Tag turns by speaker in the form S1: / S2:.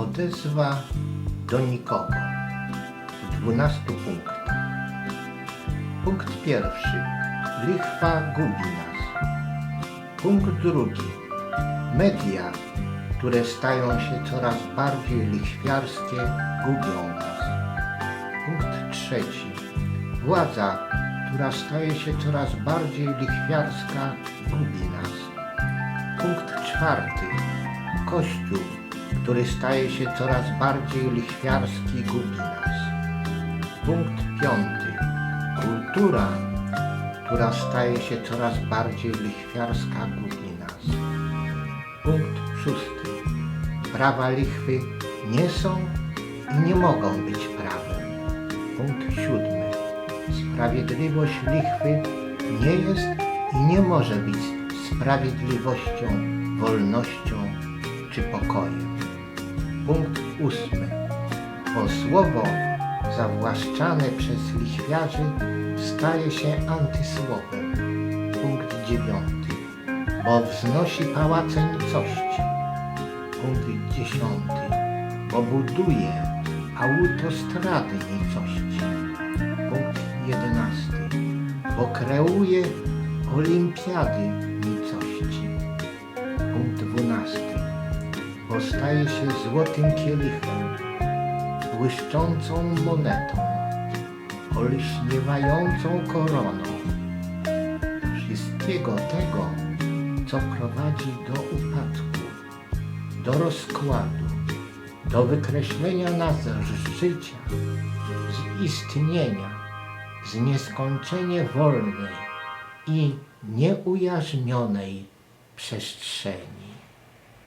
S1: Odezwa do nikogo w 12 punktach. Punkt pierwszy. Lichwa gubi nas. Punkt drugi. Media, które stają się coraz bardziej lichwiarskie, gubią nas. Punkt trzeci. Władza, która staje się coraz bardziej lichwiarska, gubi nas. Punkt czwarty. Kościół, który staje się coraz bardziej lichwiarski, gubi nas. Punkt piąty. Kultura, która staje się coraz bardziej lichwiarska, gubi nas. Punkt szósty. Prawa lichwy nie są i nie mogą być prawem. Punkt siódmy. Sprawiedliwość lichwy nie jest i nie może być sprawiedliwością, wolnością czy pokojem. Punkt ósmy. Bo słowo zawłaszczane przez lichwiarzy staje się antysłowem. Punkt dziewiąty. Bo wznosi pałace nicości. Punkt dziesiąty. Bo buduje autostrady nicości. Punkt jedenasty. Bo kreuje olimpiady nicości. Punkt dwunasty. Staje się złotym kielichem, błyszczącą monetą, olśniewającą koroną. Wszystkiego tego, co prowadzi do upadku, do rozkładu, do wykreślenia nas z życia, z istnienia, z nieskończenie wolnej i nieujarzmionej przestrzeni.